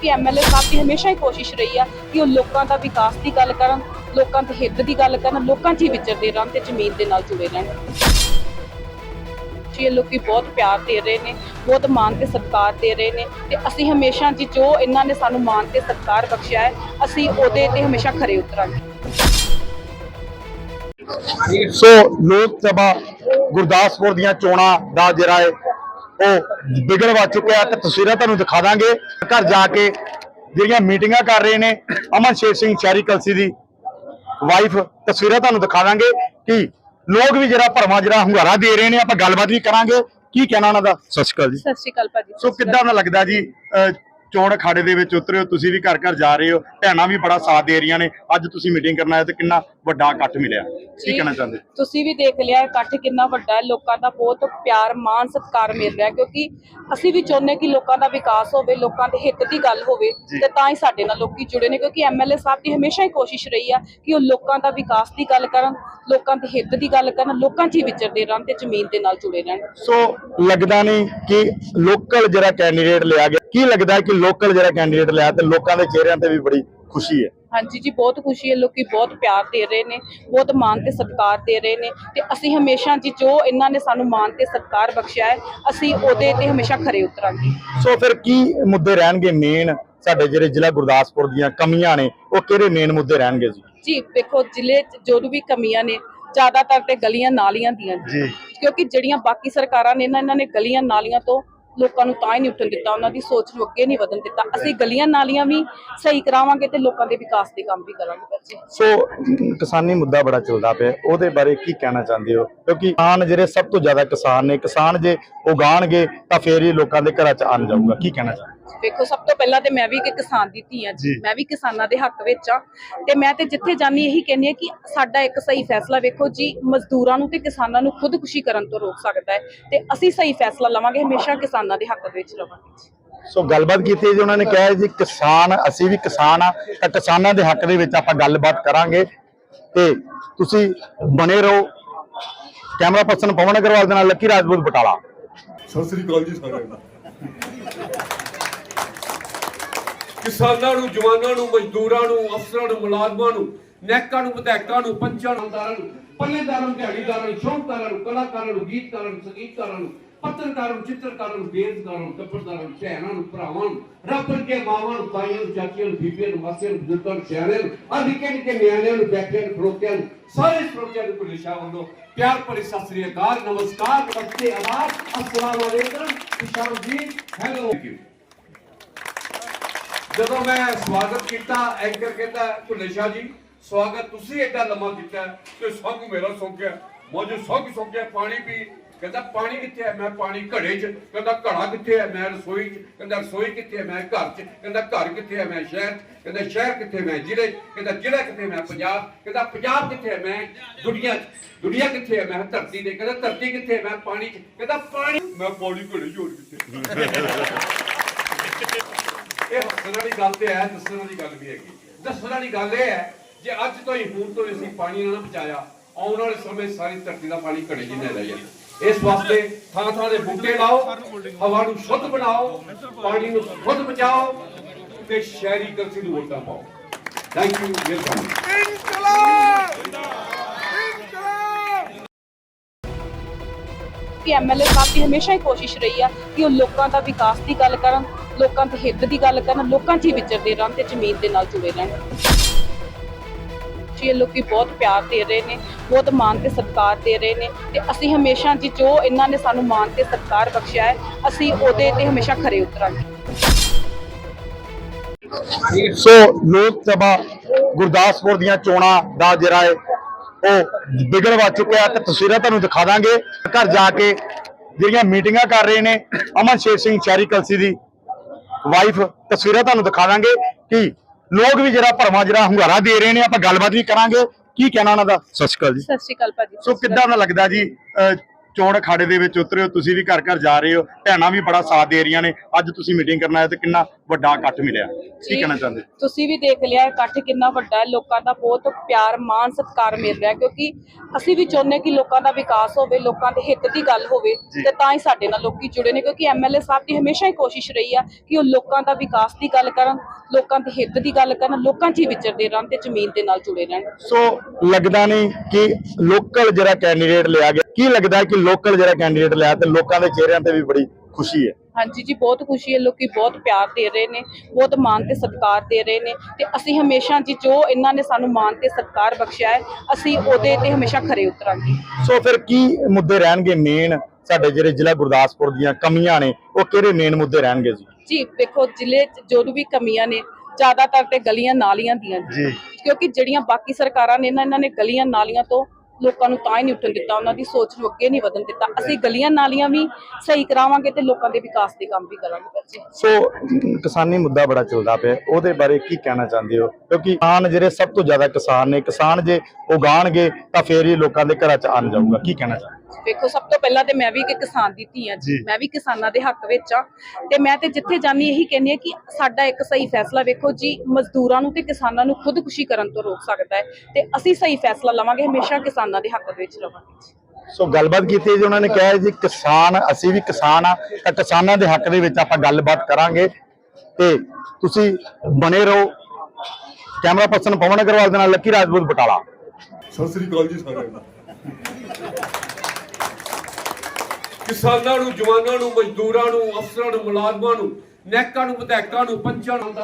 ਕਿ ਐਮਐਲਏ ਸਾਹਿਬ ਦੀ ਹਮੇਸ਼ਾ ਹੀ ਕੋਸ਼ਿਸ਼ ਰਹੀ ਆ ਕਿ ਉਹ ਲੋਕਾਂ ਦਾ ਵਿਕਾਸ ਦੀ ਗੱਲ ਕਰਨ, ਲੋਕਾਂ ਦੇ ਹਿੱਤ ਦੀ ਗੱਲ ਕਰਨ, ਲੋਕਾਂ 'ਚ ਹੀ ਵਿਚਰਦੇ ਰਹਿਣ ਤੇ ਜ਼ਮੀਨ ਦੇ ਨਾਲ ਜੁੜੇ ਰਹਿਣ। ਜੀ ਲੋਕੀ ਬਹੁਤ ਪਿਆਰ ਦੇ ਰਹੇ ਨੇ, ਬਹੁਤ ਮਾਣ ਤੇ ਸਤਿਕਾਰ ਦੇ ਰਹੇ ਨੇ ਤੇ ਅਸੀਂ ਹਮੇਸ਼ਾ ਜੀ ਜੋ ਇਹਨਾਂ ਨੇ ਸਾਨੂੰ ਮਾਨ ਤੇ ਸਤਿਕਾਰ ਬਖਸ਼ਿਆ ਹੈ, ਅਸੀਂ ਉਹਦੇ ਤੇ ਹਮੇਸ਼ਾ ਖਰੇ ਉਤਰਾਂਗੇ। ਸੋ ਲੋਕ ਸਭਾ ਗੁਰਦਾਸਪੁਰ ਦੀਆਂ ਚੋਣਾਂ ਦਾ ਜਿਹੜਾ ਹੈ ਉਹ ਵਿਗੜ ਵਾ ਚੁੱਕਿਆ ਤੇ ਤਸਵੀਰਾਂ ਤੁਹਾਨੂੰ ਦਿਖਾ ਦਾਂਗੇ। ਘਰ ਜਾ ਕੇ ਜਿਹੜੀਆਂ ਮੀਟਿੰਗਾਂ ਕਰ ਰਹੇ ਨੇ ਅਮਨ ਸ਼ੇਰ ਸਿੰਘ ਸ਼ਹਿਰੀ ਕਲਸੀ ਦੀ ਵਾਈਫ ਤਸਵੀਰਾਂ ਤੁਹਾਨੂੰ ਦਿਖਾ ਦਾਂਗੇ ਕਿ ਲੋਕ ਵੀ ਜਿਹੜਾ ਭਰਵਾਂ ਜਿਹੜਾ ਹੁੰਗਾਰਾ ਦੇ ਰਹੇ ਨੇ ਆਪਾਂ ਗੱਲਬਾਤ ਵੀ ਕਰਾਂਗੇ। ਕੀ ਕਹਿਣਾ ਉਹਨਾਂ ਦਾ? ਸਤਿ ਸ਼੍ਰੀ ਅਕਾਲ ਜੀ। ਸਤਿ ਸ਼੍ਰੀ ਅਕਾਲ ਭਾਜੀ ਸੋ ਕਿੱਦਾਂ ਦਾ ਲੱਗਦਾ ਜੀ ਚੋਣ ਅਖਾੜੇ ਦੇ ਵਿੱਚ ਉਤਰੇ ਹੋ ਤੁਸੀਂ ਵੀ ਘਰ ਘਰ ਜਾ ਰਹੇ ਹੋ ਭੈਣਾਂ ਵੀ ਬੜਾ ਸਾਥ ਦੇ ਰਹੀਆਂ ਨੇ ਅੱਜ ਤੁਸੀਂ ਮੀਟਿੰਗ ਕਰਨ ਆਏ ਤੇ ਕਿੰਨਾ ਵੱਡਾ ਇਕੱਠ ਮਿਲਿਆ। ਕੀ ਕਹਿਣਾ ਚਾਹੁੰਦੇ? ਤੁਸੀਂ ਵੀ ਦੇਖ ਲਿਆ ਇਕੱਠ ਕਿੰਨਾ ਵੱਡਾ ਹੈ। ਲੋਕਾਂ ਦਾ ਬਹੁਤ ਪਿਆਰ ਮਾਣ ਸਤਿਕਾਰ ਮਿਲ ਰਿਹਾ ਕਿਉਂਕਿ ਅਸੀਂ ਵੀ ਚਾਹੁੰਦੇ ਕਿ ਲੋਕਾਂ ਦਾ ਵਿਕਾਸ ਹੋਵੇ ਲੋਕਾਂ ਦੇ ਹਿੱਤ ਦੀ ਗੱਲ ਹੋਵੇ। ਤੇ ਤਾਂ ਹੀ ਸਾਡੇ ਨਾਲ ਲੋਕੀ ਜੁੜੇ ਨੇ ਕਿਉਂਕਿ ਐਮਐਲਏ ਸਾਹਿਬ ਦੀ ਹਮੇਸ਼ਾ ਹੀ ਕੋਸ਼ਿਸ਼ ਰਹੀ ਆ ਕਿ ਉਹ ਲੋਕਾਂ ਦਾ ਵਿਕਾਸ ਦੀ ਗੱਲ ਕਰਨ ਲੋਕਾਂ ਦੇ ਹਿੱਤ ਦੀ ਗੱਲ ਕਰਨ ਲੋਕਾਂ 'ਚ ਹੀ ਵਿਚਰਦੇ ਰਹਿਣ ਤੇ ਜ਼ਮੀਨ ਦੇ ਨਾਲ ਜੁੜੇ ਰਹਿਣ। ਸੋ ਲੱਗਦਾ ਨਹੀਂ ਕਿ ਲੋਕਲ ਜਿਹੜਾ ਕੈਂਡੀਡੇਟ ਲਿਆ ਗਿਆ ਕੀ ਲੱਗਦਾ ਕਿ ਲੋਕਲ ਜਿਹੜਾ ਕੈਂਡੀਡੇਟ ਲਿਆ ਤੇ ਲੋਕਾਂ ਦੇ ਚਿਹਰਿਆਂ ਤੇ ਵੀ ਬੜੀ ਖੁਸ਼ੀ ਹੈ। ਹਾਂਜੀ ਜੀ ਬਹੁਤ ਖੁਸ਼ੀ ਹੈ। ਲੋਕੀ ਬਹੁਤ ਪਿਆਰ ਦੇ ਰਹੇ ਨੇ ਬਹੁਤ ਮਾਣ ਤੇ ਸਤਿਕਾਰ ਦੇ ਰਹੇ ਨੇ ਤੇ ਅਸੀਂ ਹਮੇਸ਼ਾ ਜੀ ਜੋ ਇਹਨਾਂ ਨੇ ਸਾਨੂੰ ਮਾਣ ਤੇ ਸਤਿਕਾਰ ਬਖਸ਼ਿਆ ਹੈ ਅਸੀਂ ਉਹਦੇ ਤੇ ਹਮੇਸ਼ਾ ਖਰੇ ਉਤਰਾਂਗੇ। ਸੋ ਫਿਰ ਕੀ ਮੁੱਦੇ ਰਹਿਣਗੇ? ਮੇਨ ਸਾਡੇ ਜਿਹੜੇ ਜ਼ਿਲ੍ਹਾ ਗੁਰਦਾਸਪੁਰ ਦੀਆਂ ਕਮੀਆਂ ਨੇ ਉਹ ਕਿਹੜੇ ਮੇਨ ਮੁੱਦੇ ਰਹਿਣਗੇ ਜੀ? ਜੀ ਦੇਖੋ ਜ਼ਿਲ੍ਹੇ 'ਚ ਜੋ ਵੀ ਕਮੀਆਂ ਨੇ ਜ਼ਿਆਦਾਤਰ ਤੇ ਗਲੀਆਂ ਨਾਲੀਆਂ ਦੀਆਂ ਜੀ। ਕਿਉਂਕਿ ਜਿਹੜੀਆਂ ਬਾਕੀ ਸਰਕਾਰਾਂ ਨੇ ਨਾ ਇਹਨਾਂ ਨੇ ਗਲੀਆਂ ਨਾਲੀਆਂ ਤੋਂ ਲੋਕਾਂ ਨੂੰ ਤਾਂ ਹੀ ਨਹੀਂ ਉੱਠਣ ਦਿੱਤਾ, ਉਹਨਾਂ ਦੀ ਸੋਚ ਨੂੰ ਅੱਗੇ ਨਹੀਂ ਵਧਣ ਦਿੱਤਾ। ਅਸੀਂ ਗਲੀਆਂ ਨਾਲੀਆਂ ਵੀ ਸਹੀ ਕਰਾਵਾਂਗੇ ਤੇ ਲੋਕਾਂ ਦੇ ਵਿਕਾਸ ਦੇ ਕੰਮ ਵੀ ਕਰਾਂਗੇ ਬੱਚੇ ਸੋ, ਕਿਸਾਨੀ ਮੁੱਦਾ ਬੜਾ ਚੱਲਦਾ ਪਿਆ। ਉਹਦੇ ਬਾਰੇ ਕੀ ਕਹਿਣਾ ਚਾਹੁੰਦੇ ਹੋ? ਕਿਉਂਕਿ ਕਿਸਾਨ ਜਿਹੜੇ ਸਭ ਤੋਂ ਜ਼ਿਆਦਾ ਕਿਸਾਨ ਨੇ, ਕਿਸਾਨ ਜੇ ਉਗਾਣਗੇ ਤਾਂ ਫੇਰ ਹੀ ਲੋਕਾਂ ਦੇ ਘਰਾਂ 'ਚ ਆਣ ਜਾਊਗਾ। ਕੀ ਕਹਿਣਾ ਚਾਹੁੰਦੇ ਵੇਖੋ ਸਭ ਤੋਂ ਪਹਿਲਾਂ ਤੇ ਮੈਂ ਵੀ ਇੱਕ ਕਿਸਾਨ ਦੀ ਧੀ ਆ ਜੀ। ਮੈਂ ਵੀ ਕਿਸਾਨਾਂ ਦੇ ਹੱਕ ਵਿੱਚ ਆ ਤੇ ਮੈਂ ਤੇ ਜਿੱਥੇ ਜਾਨੀ ਇਹੀ ਕਹਿੰਦੀ ਆ ਕਿ ਸਾਡਾ ਇੱਕ ਸਹੀ ਫੈਸਲਾ ਵੇਖੋ ਜੀ ਮਜ਼ਦੂਰਾਂ ਨੂੰ ਤੇ ਕਿਸਾਨਾਂ ਨੂੰ ਖੁਦਕੁਸ਼ੀ ਕਰਨ ਤੋਂ ਰੋਕ ਸਕਦਾ ਹੈ ਤੇ ਅਸੀਂ ਸਹੀ ਫੈਸਲਾ ਲਵਾਂਗੇ ਹਮੇਸ਼ਾ ਕਿਸਾਨਾਂ ਦੇ ਹੱਕ ਵਿੱਚ ਰਵਾਂਗੇ ਸੋ ਗੱਲਬਾਤ ਕੀਤੀ ਜੀ ਉਹਨਾਂ ਨੇ ਕਿਹਾ ਜੀ ਕਿਸਾਨ ਅਸੀਂ ਵੀ ਕਿਸਾਨ ਆ ਤਾਂ ਕਿਸਾਨਾਂ ਦੇ ਹੱਕ ਦੇ ਵਿੱਚ ਆਪਾਂ ਗੱਲਬਾਤ ਕਰਾਂਗੇ ਤੇ ਤੁਸੀਂ ਬਣੇ ਰਹੋ। ਕੈਮਰਾ ਪਰਸਨ ਪਵਨ ਅਗਰਵਾਲ ਦੇ ਨਾਲ ਲੱਕੀ ਰਾਜਪੂਤ ਬਟਾਲਾ। ਸਤਿ ਸ੍ਰੀ ਅਕਾਲ ਜੀ ਸਾਰਿਆਂ ਨੂੰ ਕਿਸਾਨਾਂ ਨੂੰ, ਜਵਾਨਾਂ ਨੂੰ, ਮਜ਼ਦੂਰਾਂ ਨੂੰ, ਅਫਸਰਾਂ ਨੂੰ, ਮੁਲਾਜ਼ਮਾਂ ਨੂੰ, ਨੈਕਾਂ ਨੂੰ, ਵਿਧਾਇਕਾਂ ਨੂੰ, ਪੰਚਾਂ ਨੂੰ ਪੱਲੇਦਾਰਾਂ ਨੂੰ, ਦਿਹਾੜੀਦਾਰਾਂ ਨੂੰ ਸ਼ੌਂਕਦਾਰਾਂ ਨੂੰ, ਕਲਾਕਾਰਾਂ ਨੂੰ, ਗੀਤਕਾਰਾਂ ਨੂੰ, ਸੰਗੀਤਕਾਰਾਂ ਨੂੰ, ਪੱਤਰਕਾਰਾਂ ਨੂੰ, ਚਿੱਤਰਕਾਰਾਂ ਨੂੰ, ਬੇਰੁਜ਼ਗਾਰਾਂ ਨੂੰ ਕੱਪੜਦਾਰਾਂ ਨੂੰ, ਭੈਣਾਂ ਨੂੰ, ਭਰਾਵਾਂ ਨੂੰ, ਰੱਬ ਕੇ ਮਾਵਾਂ ਨੂੰ, ਤਾਈਆਂ ਨੂੰ, ਚਾਚੀਆਂ ਨੂੰ, ਬੀਬੀਆਂ ਨੂੰ, ਮਾਸੀਆਂ ਨੂੰ, ਬਜ਼ੁਰਗਾਂ ਨੂੰ, ਸਿਆਣਿਆਂ ਨੂੰ ਆ ਨਿੱਕੇ ਨਿੱਕੇ ਨਿਆਣਿਆਂ ਨੂੰ, ਬੈਠਿਆਂ ਨੂੰ ਖੜੋਤਿਆਂ ਨੂੰ, ਸਾਰੇ ਸਰੋਤਿਆਂ ਨੂੰ ਭੁੱਲੇ ਵੱਲੋਂ ਪਿਆਰ ਭਰੀ ਸਤਿ ਸ੍ਰੀ ਅਕਾਲ, ਨਮਸਕਾਰ, ਨਮਸਤੇ, ਆਦਾਬ, ਅਸਲਾਮ ਅਲੈਕਮ ਕਿਸ਼ਾਨ ਜੀ, ਹੈਲੋ। ਜਦੋਂ ਮੈਂ ਸਵਾਗਤ ਕੀਤਾ ਐਂਕਰ ਕਹਿੰਦਾ ਭੁੱਲੇ ਸ਼ਾਹ ਜੀ, ਸਵਾਗਤ ਤੁਸੀਂ ਏਡਾ ਲੰਮਾ ਕੀਤਾ, ਤੇ ਸੰਗ ਮੇਰਾ ਸੁੱਕ ਗਿਆ ਮੋਜੋ ਸੰਗ ਸੁੱਕ ਗਿਆ ਪਾਣੀ ਵੀ ਕਹਿੰਦਾ ਪਾਣੀ ਕਿੱਥੇ ਹੈ? ਮੈਂ ਪਾਣੀ ਘੜੇ 'ਚ, ਕਹਿੰਦਾ ਘੜਾ ਕਿੱਥੇ ਹੈ? ਮੈਂ ਰਸੋਈ 'ਚ, ਕਹਿੰਦਾ ਰਸੋਈ ਕਿੱਥੇ ਹੈ? ਮੈਂ ਘਰ 'ਚ, ਕਹਿੰਦਾ ਘਰ ਕਿੱਥੇ ਹੈ? ਮੈਂ ਸ਼ਹਿਰ 'ਚ, ਕਹਿੰਦਾ ਸ਼ਹਿਰ ਕਿੱਥੇ ਮੈਂ ਜ਼ਿਲ੍ਹੇ 'ਚ, ਕਹਿੰਦਾ ਜ਼ਿਲ੍ਹਾ ਕਿੱਥੇ ਮੈਂ ਪੰਜਾਬ ਕਹਿੰਦਾ ਪੰਜਾਬ ਕਿੱਥੇ ਹੈ? ਮੈਂ ਦੁਨੀਆ 'ਚ, ਦੁਨੀਆ ਕਿੱਥੇ ਹੈ? ਮੈਂ ਧਰਤੀ ਤੇ, ਕਹਿੰਦਾ ਧਰਤੀ ਕਿੱਥੇ ਹੈ? ਮੈਂ ਪਾਣੀ 'ਚ, ਕਹਿੰਦਾ ਪਾਣੀ, ਮੈਂ ਪਾਣੀ ਘੜੇ 'ਚ ਹੋਰ ਕਿੱਥੇ? ਇਹ ਹੱਸਣ ਵਾਲੀ ਗੱਲ ਤੇ ਹੈ, ਦੱਸਣ ਵਾਲੀ ਗੱਲ ਵੀ ਹੈਗੀ। ਦੱਸਣ ਵਾਲੀ ਗੱਲ ਇਹ ਹੈ, ਜੇ ਅੱਜ ਤੋਂ ਹੀ ਹੁਣ ਤੋਂ ਅਸੀਂ ਪਾਣੀ ਨਾ ਬਚਾਇਆ, ਆਉਣ ਵਾਲੇ ਸਮੇਂ ਸਾਰੀ ਧਰਤੀ ਦਾ ਪਾਣੀ ਘੜੇ ਜਿੰਨਾ ਰਹਿ ਜਾਣਾ ਇਸ ਵਾਸਤੇ ਥਾਂ ਥਾਂ ਦੇ ਬੂਟੇ ਲਾਓ, ਹਵਾ ਨੂੰ ਸ਼ੁੱਧ ਬਣਾਓ, ਪਾਣੀ ਨੂੰ ਸ਼ੁੱਧ ਬਚਾਓ ਤੇ ਸ਼ਹਿਰੀ ਕਲਸੀ ਨੂੰ ਵੋਟਾਂ ਪਾਓ। ਥੈਂਕ ਯੂ ਮਿਹਰਬਾਨੀ। ਕਿ ਐਮਐਲਏ ਸਾਹਿਬ ਦੀ ਹਮੇਸ਼ਾ ਹੀ ਕੋਸ਼ਿਸ਼ ਰਹੀ ਆ ਕਿ ਉਹ ਲੋਕਾਂ ਦਾ ਵਿਕਾਸ ਦੀ ਗੱਲ ਕਰਨ, ਲੋਕਾਂ ਦੇ ਹਿੱਤ ਦੀ ਗੱਲ ਕਰਨ, ਲੋਕਾਂ 'ਚ ਹੀ ਵਿਚਰਦੇ ਰਹਿਣ ਤੇ ਜ਼ਮੀਨ ਦੇ ਨਾਲ ਜੁੜੇ ਰਹਿਣ। ਜੀ ਲੋਕੀ ਬਹੁਤ ਪਿਆਰ ਦੇ ਰਹੇ ਨੇ, ਬਹੁਤ ਮਾਣ ਤੇ ਸਤਿਕਾਰ ਦੇ ਰਹੇ ਨੇ ਤੇ ਅਸੀਂ ਹਮੇਸ਼ਾ ਜੀ ਜੋ ਇਹਨਾਂ ਨੇ ਸਾਨੂੰ ਮਾਨ ਤੇ ਸਤਿਕਾਰ ਬਖਸ਼ਿਆ ਹੈ, ਅਸੀਂ ਉਹਦੇ ਤੇ ਹਮੇਸ਼ਾ ਖਰੇ ਉਤਰਾਂਗੇ। ਸੋ ਲੋਕ ਸਭਾ ਗੁਰਦਾਸਪੁਰ ਦੀਆਂ ਚੋਣਾਂ ਦਾ ਜਿਹੜਾ ਹੈ ਉਹ ਵਿਗੜ ਵਾ ਚੁੱਕਿਆ ਤੇ ਤਸਵੀਰਾਂ ਤੁਹਾਨੂੰ ਦਿਖਾ ਦਾਂਗੇ। ਘਰ ਜਾ ਕੇ ਜਿਹੜੀਆਂ ਮੀਟਿੰਗਾਂ ਕਰ ਰਹੇ ਨੇ ਅਮਨ ਸ਼ੇਰ ਸਿੰਘ ਸ਼ਹਿਰੀ ਕਲਸੀ ਦੀ ਵਾਈਫ ਤਸਵੀਰਾਂ ਤੁਹਾਨੂੰ ਦਿਖਾ ਦਾਂਗੇ ਕਿ ਲੋਕ ਵੀ ਜਿਹੜਾ ਭਰਵਾਂ ਜਿਹੜਾ ਹੁੰਗਾਰਾ ਦੇ ਰਹੇ ਨੇ ਆਪਾਂ ਗੱਲਬਾਤ ਵੀ ਕਰਾਂਗੇ। ਕੀ ਕਹਿਣਾ ਉਹਨਾਂ ਦਾ? ਸਤਿ ਸ਼੍ਰੀ ਅਕਾਲ ਜੀ। ਸਤਿ ਸ਼੍ਰੀ ਅਕਾਲ ਭਾਜੀ ਸੋ ਕਿੱਦਾਂ ਦਾ ਲੱਗਦਾ ਜੀ ਅਹ, ਚੋਣ ਅਖਾੜੇ ਦੇ ਵਿੱਚ ਉਤਰੇ ਹੋ ਤੁਸੀਂ ਵੀ ਘਰ ਘਰ ਜਾ ਰਹੇ ਹੋ ਭੈਣਾਂ ਵੀ ਬੜਾ ਸਾਥ ਦੇ ਰਹੀਆਂ ਨੇ ਅੱਜ ਤੁਸੀਂ ਮੀਟਿੰਗ ਕਰਨ ਆਏ ਤੇ ਕਿੰਨਾ ਵੱਡਾ ਇਕੱਠ ਮਿਲਿਆ ਕੀ ਕਹਿਣਾ ਚਾਹੁੰਦੇ ਤੁਸੀਂ ਵੀ ਦੇਖ ਲਿਆ ਇਕੱਠ ਕਿੰਨਾ ਵੱਡਾ ਹੈ ਲੋਕਾਂ ਦਾ ਬਹੁਤ ਪਿਆਰ ਮਾਣ ਸਤਿਕਾਰ ਮਿਲ ਰਿਹਾ ਕਿਉਂਕਿ ਅਸੀਂ ਵੀ ਚਾਹੁੰਦੇ ਕਿ ਲੋਕਾਂ ਦਾ ਵਿਕਾਸ ਹੋਵੇ ਲੋਕਾਂ ਦੇ ਹਿੱਤ ਦੀ ਗੱਲ ਹੋਵੇ। ਤੇ ਤਾਂ ਹੀ ਸਾਡੇ ਨਾਲ ਲੋਕੀ ਜੁੜੇ ਨੇ ਕਿਉਂਕਿ ਐਮਐਲਏ ਸਾਹਿਬ ਦੀ ਹਮੇਸ਼ਾ ਹੀ ਕੋਸ਼ਿਸ਼ ਰਹੀ ਆ ਕਿ ਉਹ ਲੋਕਾਂ ਦਾ ਵਿਕਾਸ ਦੀ ਗੱਲ ਕਰਨ ਲੋਕਾਂ ਦੇ ਹਿੱਤ ਦੀ ਗੱਲ ਕਰਨ ਲੋਕਾਂ 'ਚ ਹੀ ਵਿਚਰਦੇ ਰਹਿਣ ਤੇ ਜ਼ਮੀਨ ਦੇ ਨਾਲ ਜੁੜੇ ਰਹਿਣ ਸੋ ਲੱਗਦਾ ਨਹੀਂ ਕਿ ਲੋਕਲ ਜਿਹੜਾ ਕੈਂਡੀਡੇਟ ਲਿਆ ਗਿਆ ਕੀ ਲੱਗਦਾ ਕਿ ਲੋਕਲ ਜਿਹੜਾ ਕੈਂਡੀਡੇਟ ਲਿਆ ਤੇ ਲੋਕਾਂ ਦੇ ਚਿਹਰਿਆਂ ਤੇ ਵੀ ਬੜੀ ਖੁਸ਼ੀ ਹੈ? ਹਾਂਜੀ ਜੀ ਬਹੁਤ ਖੁਸ਼ੀ ਹੈ। ਲੋਕੀ ਬਹੁਤ ਪਿਆਰ ਦੇ ਰਹੇ ਨੇ ਬਹੁਤ ਮਾਣ ਤੇ ਸਤਿਕਾਰ ਦੇ ਰਹੇ ਨੇ ਤੇ ਅਸੀਂ ਹਮੇਸ਼ਾ ਜੀ ਜੋ ਇਹਨਾਂ ਨੇ ਸਾਨੂੰ ਮਾਣ ਤੇ ਸਤਿਕਾਰ ਬਖਸ਼ਿਆ ਹੈ ਅਸੀਂ ਉਹਦੇ ਤੇ ਹਮੇਸ਼ਾ ਖਰੇ ਉਤਰਾਂਗੇ। ਸੋ ਫਿਰ ਕੀ ਮੁੱਦੇ ਰਹਿਣਗੇ ਮੇਨ ਸਾਡੇ ਜਿਹੜੇ ਜ਼ਿਲ੍ਹਾ ਗੁਰਦਾਸਪੁਰ ਦੀਆਂ ਕਮੀਆਂ ਨੇ ਉਹ ਕਿਹੜੇ ਮੇਨ ਮੁੱਦੇ ਰਹਿਣਗੇ ਜੀ? ਜੀ ਵੇਖੋ ਜ਼ਿਲ੍ਹੇ 'ਚ ਜੋ ਵੀ ਕਮੀਆਂ ਨੇ ਜ਼ਿਆਦਾਤਰ ਤੇ ਗਲੀਆਂ ਨਾਲੀਆਂ ਦੀਆਂ। ਜੀ। ਕਿਉਂਕਿ ਜਿਹੜੀਆਂ ਬਾਕੀ ਸਰਕਾਰਾਂ ਨੇ ਨਾ ਇਹਨਾਂ ਨੇ ਗਲੀਆਂ ਨਾਲੀਆਂ ਤੋਂ ਲੋਕਾਂ ਨੂੰ ਤਾਂ ਹੀ ਨਹੀਂ ਉੱਠਣ ਦਿੱਤਾ, ਉਹਨਾਂ ਦੀ ਸੋਚ ਨੂੰ ਅੱਗੇ ਨਹੀਂ ਵਧਣ ਦਿੱਤਾ। ਅਸੀਂ ਗਲੀਆਂ ਨਾਲੀਆਂ ਵੀ ਸਹੀ ਕਰਾਵਾਂਗੇ ਤੇ ਲੋਕਾਂ ਦੇ ਵਿਕਾਸ ਦੇ ਕੰਮ ਵੀ ਕਰਾਂਗੇ ਬੱਚੇ ਸੋ, ਕਿਸਾਨੀ ਮੁੱਦਾ ਬੜਾ ਚੱਲਦਾ ਪਿਆ। ਉਹਦੇ ਬਾਰੇ ਕੀ ਕਹਿਣਾ ਚਾਹੁੰਦੇ ਹੋ? ਕਿਉਂਕਿ ਕਿਸਾਨ ਜਿਹੜੇ ਸਭ ਤੋਂ ਜ਼ਿਆਦਾ ਕਿਸਾਨ ਨੇ, ਕਿਸਾਨ ਜੇ ਉਗਾਣਗੇ ਤਾਂ ਫੇਰ ਹੀ ਲੋਕਾਂ ਦੇ ਘਰਾਂ 'ਚ ਆਣ ਜਾਊਗਾ। ਕੀ ਕਹਿਣਾ ਚਾਹੁੰਦੇ ਵੇਖੋ ਸਭ ਤੋਂ ਪਹਿਲਾਂ ਤੇ ਮੈਂ ਵੀ ਇੱਕ ਕਿਸਾਨ ਦੀ ਧੀ ਆ ਜੀ। ਮੈਂ ਵੀ ਕਿਸਾਨਾਂ ਦੇ ਹੱਕ ਵਿੱਚ ਆ ਤੇ ਮੈਂ ਤੇ ਜਿੱਥੇ ਜਾਨੀ ਇਹੀ ਕਹਿੰਦੀ ਆ ਕਿ ਸਾਡਾ ਇੱਕ ਸਹੀ ਫੈਸਲਾ ਵੇਖੋ ਜੀ ਮਜ਼ਦੂਰਾਂ ਨੂੰ ਤੇ ਕਿਸਾਨਾਂ ਨੂੰ ਖੁਦਕੁਸ਼ੀ ਕਰਨ ਤੋਂ ਰੋਕ ਸਕਦਾ ਹੈ ਤੇ ਅਸੀਂ ਸਹੀ ਫੈਸਲਾ ਲਵਾਂਗੇ ਹਮੇਸ਼ਾ ਕਿਸਾਨਾਂ ਦੇ ਹੱਕ ਵਿੱਚ ਰਵਾਂਗੇ ਜੀ। ਸੋ ਗੱਲਬਾਤ ਕੀਤੀ ਜੀ ਉਹਨਾਂ ਨੇ ਕਿਹਾ ਜੀ ਕਿਸਾਨ ਅਸੀਂ ਵੀ ਕਿਸਾਨ ਆ ਤਾਂ ਕਿਸਾਨਾਂ ਦੇ ਹੱਕ ਦੇ ਵਿੱਚ ਆਪਾਂ ਗੱਲਬਾਤ ਕਰਾਂਗੇ। ਤੇ ਤੁਸੀਂ ਬਣੇ ਰਹੋ। ਕੈਮਰਾ ਪਰਸਨ ਪਵਨ ਅਗਰਵਾਲ ਦੇ ਨਾਲ ਲੱਕੀ ਰਾਜਪੂਤ ਬਟਾਲਾ। ਸਤਿ ਸ੍ਰੀ ਅਕਾਲ ਜੀ ਸਾਰਿਆਂ ਨੂੰ। ਕਿਸਾਨਾਂ ਨੂੰ, ਜਵਾਨਾਂ ਨੂੰ, ਮਜ਼ਦੂਰਾਂ ਨੂੰ, ਅਫਸਰਾਂ ਨੂੰ, ਮੁਲਾਜ਼ਮਾਂ ਨੂੰ, ਨੈਕਾਂ ਨੂੰ, ਵਿਧਾਇਕਾਂ ਨੂੰ, ਪੰਚਾਂ ਨੂੰ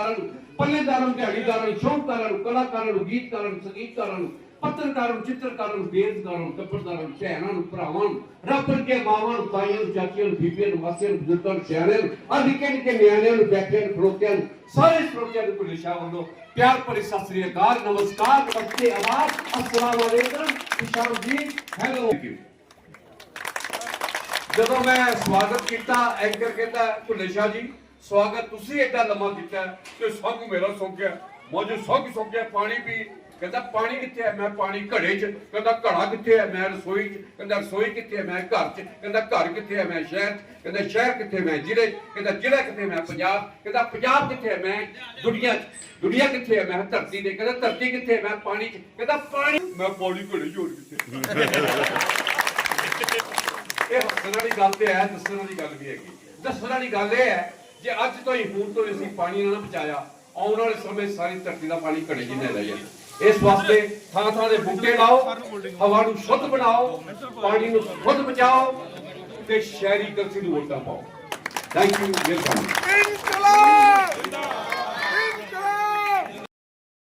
ਪੱਲੇਦਾਰਾਂ ਨੂੰ, ਦਿਹਾੜੀਦਾਰਾਂ ਨੂੰ ਸ਼ੌਂਕਦਾਰਾਂ ਨੂੰ, ਕਲਾਕਾਰਾਂ ਨੂੰ, ਗੀਤਕਾਰਾਂ ਨੂੰ, ਸੰਗੀਤਕਾਰਾਂ ਨੂੰ, ਪੱਤਰਕਾਰਾਂ ਨੂੰ, ਚਿੱਤਰਕਾਰਾਂ ਨੂੰ ਬੇਰੁਜ਼ਗਾਰਾਂ ਨੂੰ ਕੱਪੜਦਾਰਾਂ ਨੂੰ, ਭੈਣਾਂ ਨੂੰ, ਭਰਾਵਾਂ ਨੂੰ, ਰੱਬ ਕੇ ਮਾਵਾਂ ਨੂੰ, ਤਾਈਆਂ ਨੂੰ ਚਾਚੀਆਂ ਨੂੰ, ਬੀਬੀਆਂ ਨੂੰ, ਮਾਸੀਆਂ ਨੂੰ, ਬਜ਼ੁਰਗਾਂ ਨੂੰ, ਸਿਆਣਿਆਂ ਨੂੰ ਆ ਨਿੱਕੇ ਨਿੱਕੇ ਨਿਆਣਿਆਂ ਨੂੰ, ਬੈਠਿਆਂ ਨੂੰ ਖਲੋਤਿਆਂ ਨੂੰ, ਸਾਰੇ ਸਰੋਤਿਆਂ ਨੂੰ ਭੁੱਲੇ ਵੱਲੋਂ ਪਿਆਰ ਭਰੀ ਸਤਿ ਸ੍ਰੀ ਅਕਾਲ, ਨਮਸਕਾਰ, ਨਮਸਤੇ ਆਵਾਜ਼ ਅਸਲਾਮ ਵਾਲੇਕਮ ਖੁਸ਼ਾਮ ਜੀ ਹੈਲੋ। ਜਦੋਂ ਮੈਂ ਸਵਾਗਤ ਕੀਤਾ ਐਂਕਰ ਕਹਿੰਦਾ ਭੁੱਲੇ ਸ਼ਾਹ ਜੀ, ਸਵਾਗਤ ਤੁਸੀਂ ਏਡਾ ਲੰਮਾ ਕੀਤਾ ਕਿ ਸੰਗ ਮੇਰਾ ਸੁੱਕ ਗਿਆ ਮੋਜੇ ਸੰਗ ਸੁੱਕ ਗਿਆ ਪਾਣੀ ਵੀ ਕਹਿੰਦਾ, ਪਾਣੀ ਕਿੱਥੇ ਹੈ? ਮੈਂ ਪਾਣੀ ਘੜੇ 'ਚ। ਕਹਿੰਦਾ, ਘੜਾ ਕਿੱਥੇ ਹੈ? ਮੈਂ ਰਸੋਈ 'ਚ। ਕਹਿੰਦਾ, ਰਸੋਈ ਕਿੱਥੇ ਹੈ? ਮੈਂ ਘਰ 'ਚ। ਕਹਿੰਦਾ, ਘਰ ਕਿੱਥੇ ਹੈ? ਮੈਂ ਸ਼ਹਿਰ 'ਚ। ਕਹਿੰਦਾ, ਸ਼ਹਿਰ ਕਿੱਥੇ? ਮੈਂ ਜ਼ਿਲ੍ਹੇ ਕਹਿੰਦਾ, ਜ਼ਿਲ੍ਹਾ ਕਿੱਥੇ? ਮੈਂ ਪੰਜਾਬ। ਕਹਿੰਦਾ, ਪੰਜਾਬ ਕਿੱਥੇ ਹੈ? ਮੈਂ ਦੁਨੀਆ 'ਚ। ਦੁਨੀਆ ਕਿੱਥੇ ਹੈ? ਮੈਂ ਧਰਤੀ ਤੇ। ਕਹਿੰਦਾ, ਧਰਤੀ ਕਿੱਥੇ ਹੈ? ਮੈਂ ਪਾਣੀ 'ਚ। ਕਹਿੰਦਾ, ਪਾਣੀ ਮੈਂ ਪਾਣੀ ਘੜੇ 'ਚ ਹੋਰ ਕਿੱਥੇ? ਇਹ ਹੱਸਣ ਵਾਲੀ ਗੱਲ ਤੇ ਹੈ, ਦੱਸਣ ਵਾਲੀ ਗੱਲ ਵੀ ਹੈਗੀ। ਦੱਸਣ ਵਾਲੀ ਗੱਲ ਇਹ ਹੈ, ਜੇ ਅੱਜ ਤੋਂ ਹੀ ਹੁਣ ਤੋਂ ਅਸੀਂ ਪਾਣੀ ਨਾ ਬਚਾਇਆ ਆਉਣ ਵਾਲੇ ਸਮੇਂ ਸਾਰੀ ਧਰਤੀ ਦਾ ਪਾਣੀ ਘੜੇ ਜਿੰਨੇ ਰਹਿ ਜਾਣਾ ਇਸ ਵਾਸਤੇ ਥਾਂ ਥਾਂ ਦੇ ਬੂਟੇ ਲਾਓ, ਹਵਾ ਨੂੰ ਸ਼ੁੱਧ ਬਣਾਓ, ਪਾਣੀ ਨੂੰ ਸ਼ੁੱਧ ਬਚਾਓ ਤੇ ਸ਼ਹਿਰੀ ਕਰਸੀ ਨੂੰ ਵੋਟਾਂ ਪਾਓ। ਥੈਂਕ ਯੂ ਮਿਹਰਬਾਨੀ